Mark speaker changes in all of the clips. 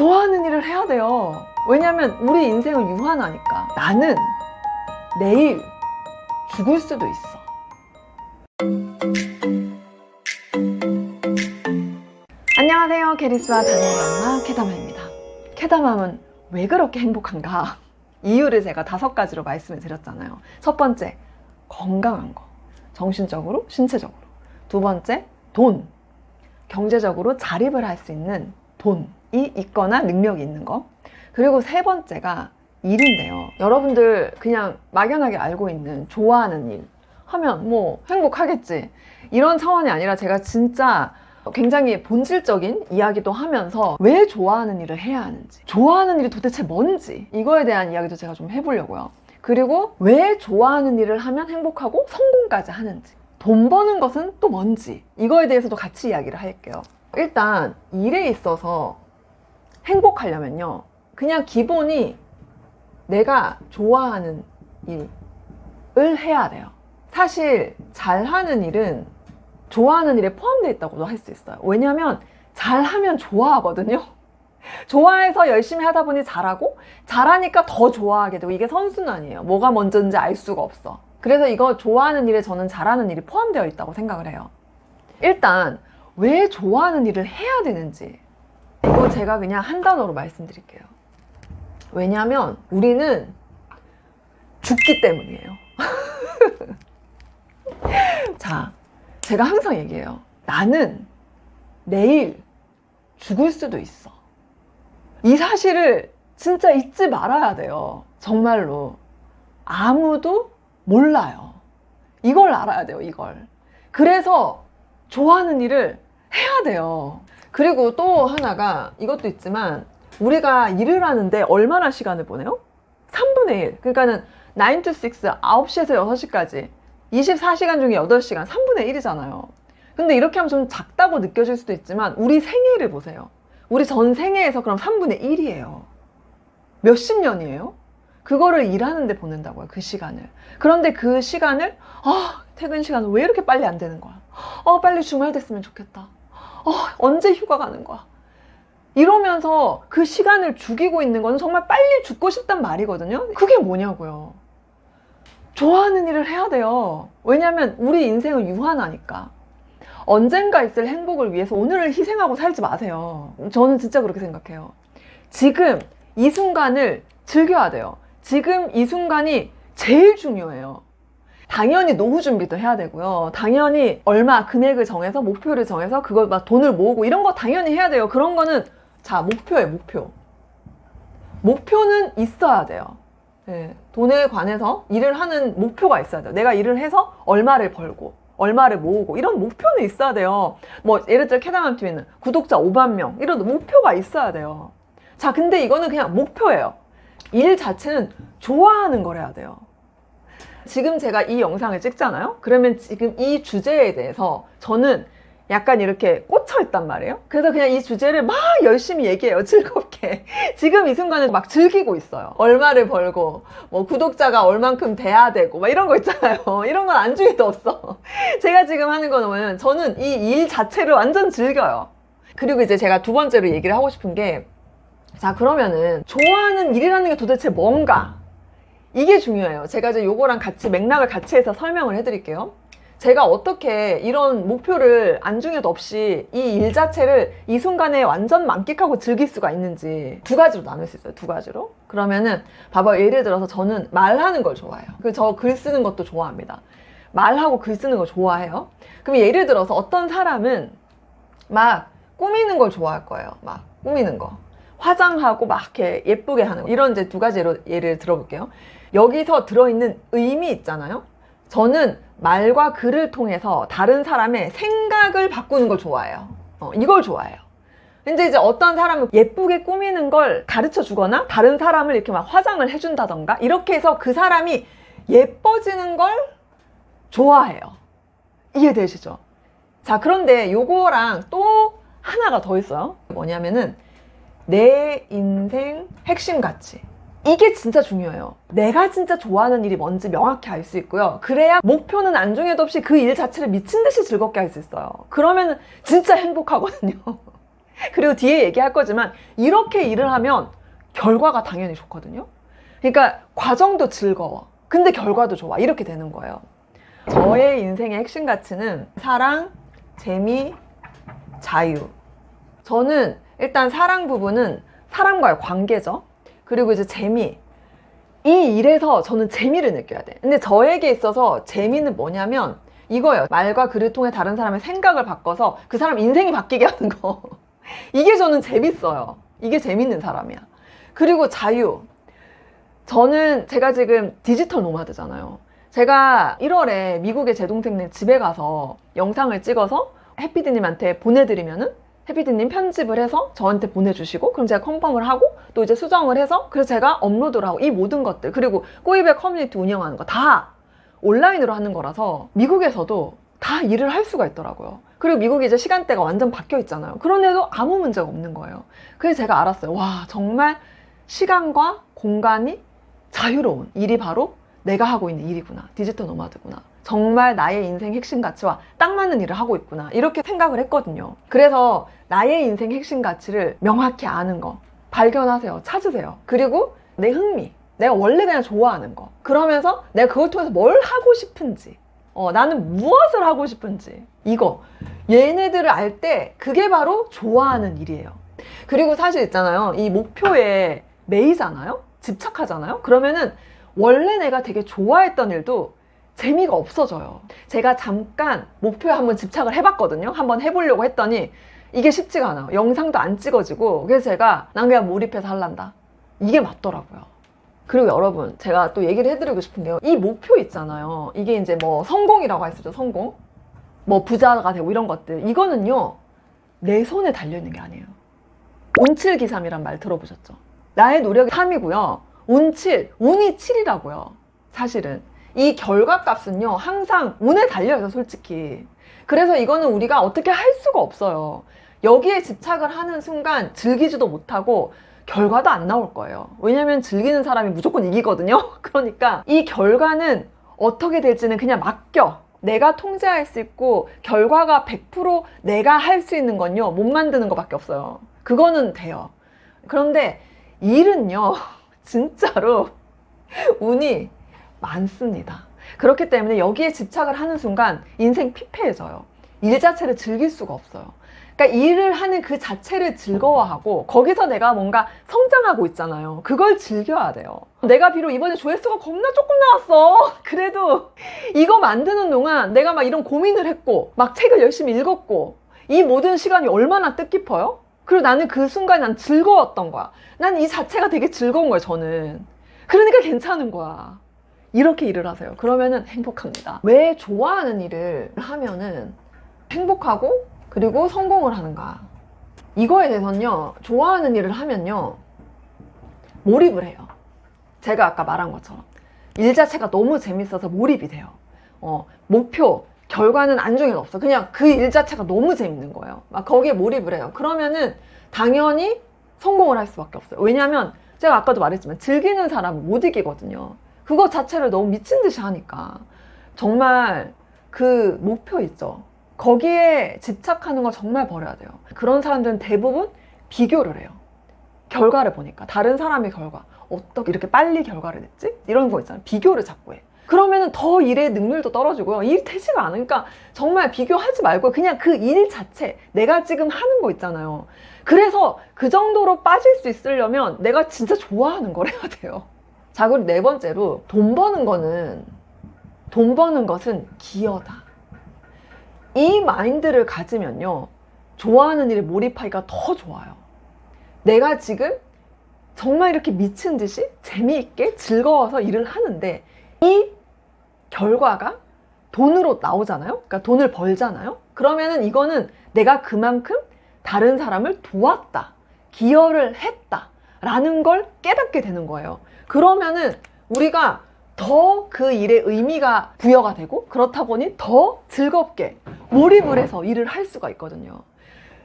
Speaker 1: 좋아하는 일을 해야 돼요. 왜냐면 우리 인생은 유한하니까. 나는 내일 죽을 수도 있어. 안녕하세요. 게리스와 다니엘 엄마 캐다마입니다. 캐다맘은 왜 그렇게 행복한가? 이유를 제가 다섯 가지로 말씀을 드렸잖아요. 첫 번째, 건강한 거. 정신적으로, 신체적으로. 두 번째, 돈. 경제적으로 자립을 할 수 있는 돈 이 있거나 능력이 있는 거. 그리고 세 번째가 일인데요. 여러분들 그냥 막연하게 알고 있는 좋아하는 일 하면 뭐 행복하겠지. 이런 차원이 아니라 제가 진짜 굉장히 본질적인 이야기도 하면서 왜 좋아하는 일을 해야 하는지, 좋아하는 일이 도대체 뭔지, 이거에 대한 이야기도 제가 좀 해보려고요. 그리고 왜 좋아하는 일을 하면 행복하고 성공까지 하는지, 돈 버는 것은 또 뭔지, 이거에 대해서도 같이 이야기를 할게요. 일단, 일에 있어서 행복하려면요. 그냥 기본이 내가 좋아하는 일을 해야 돼요. 사실, 잘하는 일은 좋아하는 일에 포함되어 있다고도 할 수 있어요. 왜냐하면 잘하면 좋아하거든요. 좋아해서 열심히 하다 보니 잘하고 잘하니까 더 좋아하게 되고 이게 선순환이에요. 뭐가 먼저인지 알 수가 없어. 그래서 이거 좋아하는 일에 저는 잘하는 일이 포함되어 있다고 생각을 해요. 일단 왜 좋아하는 일을 해야 되는지 이거 제가 그냥 한 단어로 말씀드릴게요. 왜냐하면 우리는 죽기 때문이에요. 자, 제가 항상 얘기해요. 나는 내일 죽을 수도 있어. 이 사실을 진짜 잊지 말아야 돼요. 정말로. 아무도 몰라요. 이걸 알아야 돼요, 이걸. 그래서 좋아하는 일을 해야 돼요. 그리고 또 하나가 이것도 있지만 우리가 일을 하는데 얼마나 시간을 보내요? 3분의 1. 그러니까는 9 to 6, 9시에서 6시까지 24시간 중에 8시간, 3분의 1이잖아요. 근데 이렇게 하면 좀 작다고 느껴질 수도 있지만 우리 생애를 보세요. 우리 전 생애에서 그럼 3분의 1이에요. 몇십 년이에요? 그거를 일하는데 보낸다고요, 그 시간을. 그런데 그 시간을, 아, 퇴근 시간은 왜 이렇게 빨리 안 되는 거야? 어, 빨리 주말 됐으면 좋겠다. 어, 언제 휴가 가는 거야? 이러면서 그 시간을 죽이고 있는 건 정말 빨리 죽고 싶단 말이거든요. 그게 뭐냐고요. 좋아하는 일을 해야 돼요. 왜냐면 우리 인생은 유한하니까. 언젠가 있을 행복을 위해서 오늘을 희생하고 살지 마세요. 저는 진짜 그렇게 생각해요. 지금 이 순간을 즐겨야 돼요. 지금 이 순간이 제일 중요해요. 당연히 노후 준비도 해야 되고요. 당연히 얼마 금액을 정해서 목표를 정해서 그걸 막 돈을 모으고 이런 거 당연히 해야 돼요. 그런 거는 자 목표예요, 목표. 목표는 있어야 돼요. 네, 돈에 관해서 일을 하는 목표가 있어야 돼요. 내가 일을 해서 얼마를 벌고 얼마를 모으고 이런 목표는 있어야 돼요. 뭐 예를 들어 캐다만 TV는 구독자 5만 명 이런 목표가 있어야 돼요. 자, 근데 이거는 그냥 목표예요. 일 자체는 좋아하는 걸 해야 돼요. 지금 제가 이 영상을 찍잖아요. 그러면 지금 이 주제에 대해서 저는 약간 이렇게 꽂혀 있단 말이에요. 그래서 그냥 이 주제를 막 열심히 얘기해요. 즐겁게. 지금 이 순간을 막 즐기고 있어요. 얼마를 벌고, 뭐 구독자가 얼만큼 돼야 되고, 막 이런 거 있잖아요. 이런 건 안중에도 없어. 제가 지금 하는 거는 저는 이 일 자체를 완전 즐겨요. 그리고 이제 제가 두 번째로 얘기를 하고 싶은 게, 자, 그러면은 좋아하는 일이라는 게 도대체 뭔가? 이게 중요해요. 제가 이제 요거랑 같이 맥락을 같이 해서 설명을 해드릴게요. 제가 어떻게 이런 목표를 안중에도 없이 이 일 자체를 이 순간에 완전 만끽하고 즐길 수가 있는지 두 가지로 나눌 수 있어요. 두 가지로. 그러면은 봐봐요. 예를 들어서 저는 말하는 걸 좋아해요. 그 저 글 쓰는 것도 좋아합니다. 말하고 글 쓰는 거 좋아해요. 그럼 예를 들어서 어떤 사람은 막 꾸미는 걸 좋아할 거예요. 막 꾸미는 거. 화장하고 막 이렇게 예쁘게 하는 거. 이런 이제 두 가지로 예를 들어볼게요. 여기서 들어있는 의미 있잖아요. 저는 말과 글을 통해서 다른 사람의 생각을 바꾸는 걸 좋아해요. 어, 이걸 좋아해요. 근데 이제 어떤 사람은 예쁘게 꾸미는 걸 가르쳐 주거나 다른 사람을 이렇게 막 화장을 해준다던가 이렇게 해서 그 사람이 예뻐지는 걸 좋아해요. 이해되시죠? 자, 그런데 요거랑 또 하나가 더 있어요. 뭐냐면은 내 인생 핵심 가치. 이게 진짜 중요해요. 내가 진짜 좋아하는 일이 뭔지 명확히 알 수 있고요. 그래야 목표는 안중에도 없이 그 일 자체를 미친 듯이 즐겁게 할 수 있어요. 그러면 진짜 행복하거든요. 그리고 뒤에 얘기할 거지만 이렇게 일을 하면 결과가 당연히 좋거든요. 그러니까 과정도 즐거워. 근데 결과도 좋아. 이렇게 되는 거예요. 저의 인생의 핵심 가치는 사랑, 재미, 자유. 저는 일단 사랑 부분은 사람과의 관계죠. 그리고 이제 재미. 이 일에서 저는 재미를 느껴야 돼. 근데 저에게 있어서 재미는 뭐냐면 이거예요. 말과 글을 통해 다른 사람의 생각을 바꿔서 그 사람 인생이 바뀌게 하는 거. 이게 저는 재밌어요. 이게 재밌는 사람이야. 그리고 자유. 저는 제가 지금 디지털 노마드잖아요. 제가 1월에 미국의 제 동생네 집에 가서 영상을 찍어서 해피디님한테 보내드리면은 해피디님 편집을 해서 저한테 보내주시고 그럼 제가 컨펌을 하고 또 이제 수정을 해서 그래서 제가 업로드를 하고 이 모든 것들 그리고 꼬이백 커뮤니티 운영하는 거 다 온라인으로 하는 거라서 미국에서도 다 일을 할 수가 있더라고요. 그리고 미국이 이제 시간대가 완전 바뀌어 있잖아요. 그런데도 아무 문제가 없는 거예요. 그래서 제가 알았어요. 와, 정말 시간과 공간이 자유로운 일이 바로 내가 하고 있는 일이구나. 디지털 노마드구나. 정말 나의 인생 핵심 가치와 딱 맞는 일을 하고 있구나. 이렇게 생각을 했거든요. 그래서 나의 인생 핵심 가치를 명확히 아는 거. 발견하세요. 찾으세요. 그리고 내 흥미. 내가 원래 그냥 좋아하는 거. 그러면서 내가 그걸 통해서 뭘 하고 싶은지. 어, 나는 무엇을 하고 싶은지. 이거. 얘네들을 알 때 그게 바로 좋아하는 일이에요. 그리고 사실 있잖아요. 이 목표에 매이잖아요? 집착하잖아요? 그러면은 원래 내가 되게 좋아했던 일도 재미가 없어져요. 제가 잠깐 목표에 한번 집착을 해봤거든요. 한번 해보려고 했더니 이게 쉽지가 않아요. 영상도 안 찍어지고 그래서 제가 난 그냥 몰입해서 할란다. 이게 맞더라고요. 그리고 여러분 제가 또 얘기를 해드리고 싶은 게요. 이 목표 있잖아요. 이게 이제 뭐 성공이라고 했었죠. 성공. 뭐 부자가 되고 이런 것들. 이거는요. 내 손에 달려있는 게 아니에요. 운칠기삼이란 말 들어보셨죠? 나의 노력이 3이고요. 운칠, 운이 7이라고요. 사실은. 이 결과값은요, 항상 운에 달려있어, 솔직히. 그래서 이거는 우리가 어떻게 할 수가 없어요. 여기에 집착을 하는 순간 즐기지도 못하고 결과도 안 나올 거예요. 왜냐면 즐기는 사람이 무조건 이기거든요. 그러니까 이 결과는 어떻게 될지는 그냥 맡겨. 내가 통제할 수 있고 결과가 100% 내가 할 수 있는 건요, 못 만드는 것밖에 없어요. 그거는 돼요. 그런데 일은요, 진짜로 운이 많습니다. 그렇기 때문에 여기에 집착을 하는 순간 인생 피폐해져요. 일 자체를 즐길 수가 없어요. 그러니까 일을 하는 그 자체를 즐거워하고 거기서 내가 뭔가 성장하고 있잖아요. 그걸 즐겨야 돼요. 내가 비록 이번에 조회수가 겁나 조금 나왔어. 그래도 이거 만드는 동안 내가 막 이런 고민을 했고 막 책을 열심히 읽었고 이 모든 시간이 얼마나 뜻깊어요? 그리고 나는 그 순간 난 즐거웠던 거야. 난 이 자체가 되게 즐거운 거야, 저는. 그러니까 괜찮은 거야. 이렇게 일을 하세요. 그러면은 행복합니다. 왜 좋아하는 일을 하면은 행복하고 그리고 성공을 하는가? 이거에 대해서는요, 좋아하는 일을 하면요, 몰입을 해요. 제가 아까 말한 것처럼. 일 자체가 너무 재밌어서 몰입이 돼요. 어, 목표, 결과는 안중에는 없어. 그냥 그 일 자체가 너무 재밌는 거예요. 막 거기에 몰입을 해요. 그러면은 당연히 성공을 할 수밖에 없어요. 왜냐하면 제가 아까도 말했지만 즐기는 사람은 못 이기거든요. 그거 자체를 너무 미친 듯이 하니까. 정말 그 목표 있죠. 거기에 집착하는 거 정말 버려야 돼요. 그런 사람들은 대부분 비교를 해요. 결과를 보니까. 다른 사람의 결과. 어떻게 이렇게 빨리 결과를 냈지? 이런 거 있잖아요. 비교를 자꾸 해. 그러면은 더 일의 능률도 떨어지고요. 일 되지가 않으니까 정말 비교하지 말고 그냥 그 일 자체, 내가 지금 하는 거 있잖아요. 그래서 그 정도로 빠질 수 있으려면 내가 진짜 좋아하는 걸 해야 돼요. 자, 그리고 네 번째로 돈 버는 거는, 돈 버는 것은 기여다. 이 마인드를 가지면요. 좋아하는 일에 몰입하기가 더 좋아요. 내가 지금 정말 이렇게 미친 듯이 재미있게 즐거워서 일을 하는데 이 결과가 돈으로 나오잖아요. 그러니까 돈을 벌잖아요. 그러면은 이거는 내가 그만큼 다른 사람을 도왔다. 기여를 했다. 라는 걸 깨닫게 되는 거예요. 그러면은 우리가 더 그 일에 의미가 부여가 되고 그렇다 보니 더 즐겁게 몰입을 해서 일을 할 수가 있거든요.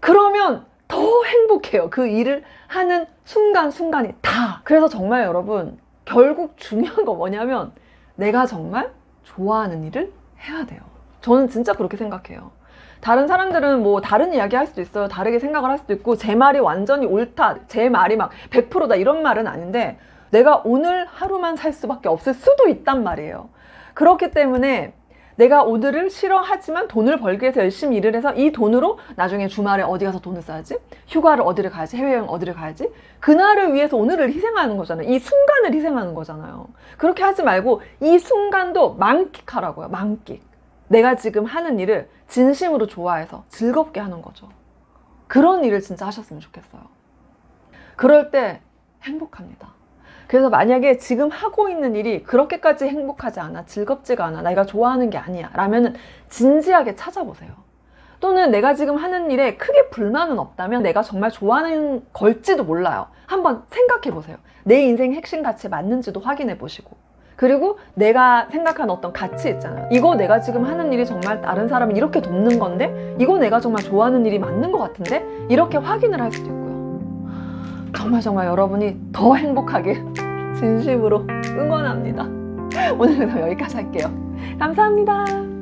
Speaker 1: 그러면 더 행복해요. 그 일을 하는 순간순간이 다. 그래서 정말 여러분, 결국 중요한 거 뭐냐면 내가 정말 좋아하는 일을 해야 돼요. 저는 진짜 그렇게 생각해요. 다른 사람들은 뭐 다른 이야기 할 수도 있어요. 다르게 생각을 할 수도 있고 제 말이 완전히 옳다. 제 말이 막 100%다 이런 말은 아닌데 내가 오늘 하루만 살 수밖에 없을 수도 있단 말이에요. 그렇기 때문에 내가 오늘을 싫어하지만 돈을 벌기 위해서 열심히 일을 해서 이 돈으로 나중에 주말에 어디 가서 돈을 써야지? 휴가를 어디를 가야지? 해외여행 어디를 가야지? 그날을 위해서 오늘을 희생하는 거잖아요. 이 순간을 희생하는 거잖아요. 그렇게 하지 말고 이 순간도 만끽하라고요. 만끽. 내가 지금 하는 일을 진심으로 좋아해서 즐겁게 하는 거죠. 그런 일을 진짜 하셨으면 좋겠어요. 그럴 때 행복합니다. 그래서 만약에 지금 하고 있는 일이 그렇게까지 행복하지 않아, 즐겁지가 않아, 내가 좋아하는 게 아니야, 라면은 진지하게 찾아보세요. 또는 내가 지금 하는 일에 크게 불만은 없다면 내가 정말 좋아하는 걸지도 몰라요. 한번 생각해 보세요. 내 인생 핵심 가치에 맞는지도 확인해 보시고. 그리고 내가 생각한 어떤 가치 있잖아요. 이거 내가 지금 하는 일이 정말 다른 사람을 이렇게 돕는 건데, 이거 내가 정말 좋아하는 일이 맞는 것 같은데, 이렇게 확인을 할 수도 있고요. 정말 정말 여러분이 더 행복하길 진심으로 응원합니다. 오늘 은 여기까지 할게요. 감사합니다.